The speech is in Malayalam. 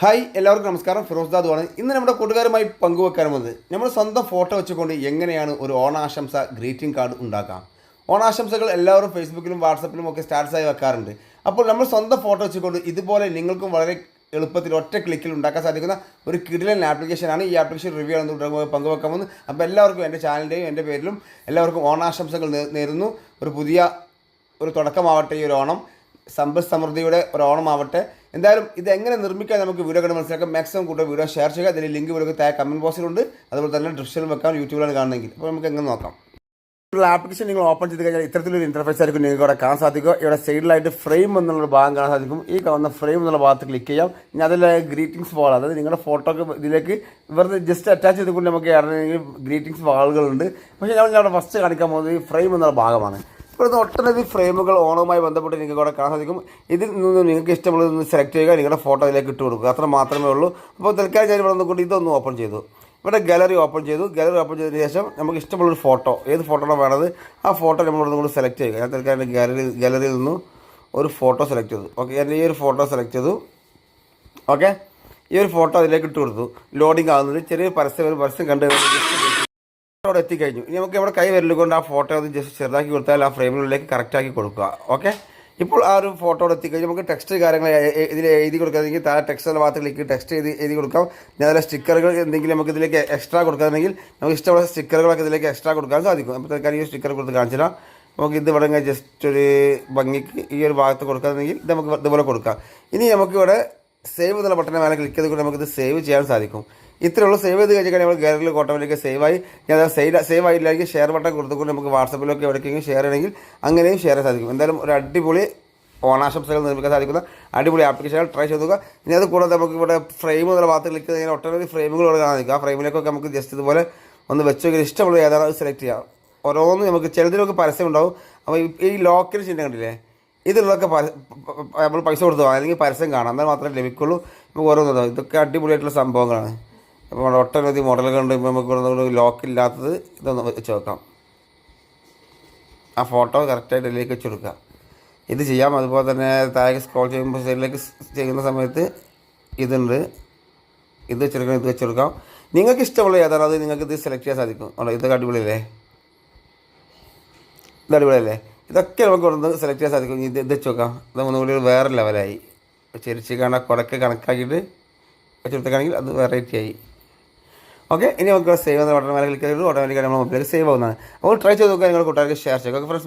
ഹായ് എല്ലാവർക്കും നമസ്കാരം. ഫിറോസ് ദാദുവാണ്. ഇന്ന് നമ്മുടെ കൂട്ടുകാരുമായി പങ്കുവെക്കാൻ വന്നത് നമ്മൾ സ്വന്തം ഫോട്ടോ വെച്ചുകൊണ്ട് എങ്ങനെയാണ് ഒരു ഓണാശംസ ഗ്രീറ്റിംഗ് കാർഡ് ഉണ്ടാക്കാം. ഓണാശംസകൾ എല്ലാവരും ഫേസ്ബുക്കിലും വാട്സപ്പിലും ഒക്കെ സ്റ്റാറ്റസായി വെക്കാറുണ്ട്. അപ്പോൾ നമ്മൾ സ്വന്തം ഫോട്ടോ വെച്ചുകൊണ്ട് ഇതുപോലെ നിങ്ങൾക്കും വളരെ എളുപ്പത്തിൽ ഒറ്റ ക്ലിക്കിൽ ഉണ്ടാക്കാൻ സാധിക്കുന്ന ഒരു കിടിലൻ ആപ്ലിക്കേഷനാണ് ഈ ആപ്ലിക്കേഷൻ റിവ്യൂ ആണ് പങ്കുവെക്കാൻ വന്നു അപ്പോൾ എല്ലാവർക്കും എന്റെ ചാനലിന്റെയും എന്റെ പേരിലും എല്ലാവർക്കും ഓണാശംസകൾ നേരുന്നു. ഒരു പുതിയ ഒരു തുടക്കമാവട്ടെ ഈ ഒരു ഓണം. സമ്പദ് സമൃദ്ധിയുടെ ഒരു ഓണമാവട്ടെ. എന്തായാലും ഇത് എങ്ങനെ നിർമ്മിക്കാൻ നമുക്ക് വീഡിയോ കണ്ട് മനസ്സിലാക്കാം. മാക്സിമം കൂടുതൽ വീഡിയോ ഷെയർ ചെയ്യുക. അതിൽ ലിങ്ക് വീഡിയോ താഴെ കമന്റ് ബോക്സിലുണ്ട് അതുപോലെ തന്നെ ഡിസ്ക്രിപ്ഷനിൽ വെക്കാം. യൂട്യൂബിലാണ് കാണണമെങ്കിൽ അപ്പോൾ നമുക്ക് എങ്ങനെ നോക്കാം. ആപ്ലിക്കേഷൻ നിങ്ങൾ ഓപ്പൺ ചെയ്ത് കഴിഞ്ഞാൽ ഇത്തരത്തിലൊരു ഇന്റർഫേസ് ആയിരിക്കും നിങ്ങൾക്ക് ഇവിടെ കാണാൻ സാധിക്കുക. ഇവിടെ സൈഡിലായിട്ട് ഫ്രെയിം എന്നുള്ള ഭാഗം കാണാൻ സാധിക്കും. ഈ കാണുന്ന ഫ്രെയിം എന്നുള്ള ഭാഗത്ത് ക്ലിക്ക് ചെയ്യാം. ഇനി അതിൽ ഗ്രീറ്റിംഗ്സ് വാൾ അതായത് നിങ്ങളുടെ ഫോട്ടോക്ക് ഇതിലേക്ക് വെറുതെ ജസ്റ്റ് അറ്റാച്ച് ചെയ്തുകൊണ്ട് നമുക്ക് ഗ്രീറ്റിംഗ്സ് വാളുകളുണ്ട് പക്ഷേ ഞാൻ അവിടെ ഫസ്റ്റ് കാണിക്കാൻ പോകുന്നത് ഈ ഫ്രെയിം എന്നുള്ള ഭാഗമാണ്. ഇവിടുന്ന് ഒട്ടനവധി ഫ്രെയിമുകൾ ഓണവുമായി ബന്ധപ്പെട്ട് നിങ്ങൾക്ക് ഇവിടെ കാണാൻ സാധിക്കും. ഇതിൽ നിന്ന് നിങ്ങൾക്ക് ഇഷ്ടമുള്ളത് സെലക്ട് ചെയ്യുക നിങ്ങളുടെ ഫോട്ടോ ഇതിലേക്ക് ഇട്ട് കൊടുക്കുക. അത്ര മാത്രമേ ഉള്ളൂ. അപ്പോൾ തൽക്കാലം ഞാൻ ഇവിടെ നിന്നുകൊണ്ട് ഇതൊന്ന് ഓപ്പൺ ചെയ്തു. ഇവിടെ ഗാലറി ഓപ്പൺ ചെയ്തു. ഗാലറി ഓപ്പൺ ചെയ്തതിന് ശേഷം നമുക്ക് ഇഷ്ടമുള്ളൊരു ഫോട്ടോ ഏത് ഫോട്ടോ വേണത് ആ ഫോട്ടോ നമ്മൾ ഇവിടെ സെലക്ട് ചെയ്യുക. ഞാൻ തൽക്കാലം ഗാലറി ഗാലറിയിൽ നിന്നും ഒരു ഫോട്ടോ സെലക്ട് ചെയ്തു. ഓക്കെ ഞാൻ ഈ ഒരു ഫോട്ടോ സെലക്ട് ചെയ്തു. ഓക്കെ ഈ ഒരു ഫോട്ടോ അതിലേക്ക് ഇട്ട് കൊടുത്തു. ലോഡിങ് ആകുന്നത് ചെറിയ പരസ്യം ഒരു പരസ്യം കണ്ട് അവിടെ എത്തിക്കഴിഞ്ഞു. ഇനി നമുക്ക് ഇവിടെ കൈ വരൽ കൊണ്ട് ആ ഫോട്ടോ ഒന്ന് ജസ്റ്റ് ചെറുതാക്കി കൊടുത്താൽ ആ ഫ്രെയിമിനുള്ളിലേക്ക് കറക്റ്റാക്കി കൊടുക്കുക. ഓക്കെ ഇപ്പോൾ ആ ഒരു ഫോട്ടോ അവിടെ എത്തിക്കഴിഞ്ഞ്. നമുക്ക് ടെക്സ്റ്റ് കാര്യങ്ങൾ ഇതിൽ എഴുതി കൊടുക്കാമെങ്കിൽ താഴെ ടെക്സ്റ്റ് ഭാഗത്ത് ക്ലിക്ക് ടെക്സ്റ്റ് എഴുതി എഴുതി കൊടുക്കാം. ഞാൻ അതിലെ സ്റ്റിക്കറുകൾ എന്തെങ്കിലും നമുക്ക് ഇതിലേക്ക് എക്സ്ട്രാ കൊടുക്കാമെങ്കിൽ നമുക്ക് ഇഷ്ടമുള്ള സ്റ്റിക്കറുകളൊക്കെ ഇതിലേക്ക് എക്സ്ട്രാ കൊടുക്കാൻ സാധിക്കും. അപ്പോൾ തൽക്കാലം ഈ സ്റ്റിക്കർ കൊടുത്ത് കാണിച്ചു തരാം. നമുക്ക് ഇത് ഇവിടെ ജസ്റ്റ് ഒരു ഭംഗിക്ക് ഈ ഒരു ഭാഗത്ത് കൊടുക്കാമെങ്കിൽ ഇത് നമുക്ക് ഇതുപോലെ കൊടുക്കാം. ഇനി നമുക്കിവിടെ സേവ് എന്നുള്ള ബട്ടനെ മേലെ ക്ലിക്ക് ചെയ്തുകൊണ്ട് നമുക്കിത് സേവ് ചെയ്യാൻ സാധിക്കും. ഇത്രയുള്ള സേവ് ചെയ്ത് കഴിഞ്ഞാൽ നമ്മൾ ഗാലറിയിൽ കോട്ടമിലേക്ക് സേവ് ആയി. ഞാൻ സേവ് സേവ് ആയില്ലായിരിക്കും ഷെയർ ബട്ടൺ കൊടുത്തുകൊണ്ട് നമുക്ക് വാട്സപ്പിലൊക്കെ എവിടേക്കെങ്കിലും ഷെയർ ചെയ്യണമെങ്കിൽ അങ്ങനെയും ഷെയർ സാധിക്കും. എന്തായാലും ഒരു അടിപൊളി ഓണാശംസകൾ നിർമ്മിക്കാൻ സാധിക്കുന്ന അടിപൊളി ആപ്ലിക്കേഷനുകൾ ട്രൈ ചെയ്തു ഇനി അത് കൂടാതെ നമുക്ക് ഇവിടെ ഫ്രെയിം എന്നുള്ള ഭാഗത്ത് ക്ലിക്ക് ചെയ്ത് ഒട്ടനവധി ഫ്രെയിമുകൾ ഇവിടെ കാണാൻ സാധിക്കും. ആ ഫ്രെയിമിലേക്കൊക്കെ നമുക്ക് ജസ്റ്റ് ഇതുപോലെ ഒന്ന് വെച്ച് നോക്കി ഇഷ്ടമുള്ള ഏതാണ് സെലക്ട് ചെയ്യാം. ഓരോന്നും നമുക്ക് ചിലതിലൊക്കെ പരസ്യം ഉണ്ടാവും. അപ്പോൾ ഈ- ലോക്കൽ ചിഹ്നം കണ്ടില്ലേ? പ- നമ്മൾ പൈസ കൊടുത്തു അല്ലെങ്കിൽ പരസ്യം കാണാം. എന്നാൽ മാത്രമേ ലഭിക്കുള്ളൂ. നമുക്ക് ഓരോന്നും ഇതൊക്കെ അടിപൊളിയായിട്ടുള്ള സംഭവങ്ങളാണ്. നമ്മുടെ ഒട്ടനവധി മോഡലുകളുണ്ട് ഇപ്പോൾ നമുക്ക് ഇവിടെ ലോക്കില്ലാത്തത് ഇതൊന്ന് വെച്ച് നോക്കാം. ആ ഫോട്ടോ കറക്റ്റായിട്ട് ഇതിലേക്ക് വെച്ച് ഇത് ചെയ്യാം. അതുപോലെ തന്നെ താഴെ സ്ക്രോൾ ചെയ്യുമ്പോൾ സൈഡിലേക്ക് ചെയ്യുന്ന സമയത്ത് ഇതുണ്ട്. ഇത് വെച്ചെടുക്കാം ഇത് വെച്ചെടുക്കാം നിങ്ങൾക്ക് ഇഷ്ടമുള്ള ഏതാണ്? അത് നിങ്ങൾക്ക് ഇത് സെലക്ട് ചെയ്യാൻ സാധിക്കും. ഉണ്ടോ ഇതൊക്കെ അടിപൊളിയല്ലേ? ഇത് അടിപൊളിയല്ലേ? ഇതൊക്കെ നമുക്ക് ഇവിടെ സെലക്ട് ചെയ്യാൻ സാധിക്കും. ഇത് ഇത് വെച്ച് നോക്കാം. ഇത് ഒന്നുകൂടി കൂടി വേറെ ലെവലായി ചെരിച്ച് കാണാൻ കുടക്ക് കണക്കാക്കിയിട്ട് വെച്ചെടുത്തേക്കാണെങ്കിൽ അത് വെറൈറ്റി ആയി. ഓക്കെ ഇനി നമുക്ക് സേവ് എന്ന ബട്ടൺ മേലെ ക്ലിക്ക് ചെയ്തിട്ട് ഓട്ടോമാറ്റിക്കായി നമ്മൾ മൊബൈലിൽ സേവ് ആവുന്നതാണ്. അപ്പോൾ ട്രൈ ചെയ്ത് നോക്കുക നിങ്ങൾ കൂട്ടുകാർക്ക് ഷെയർ ചെയ്യുക ഫ്രണ്ട്സ്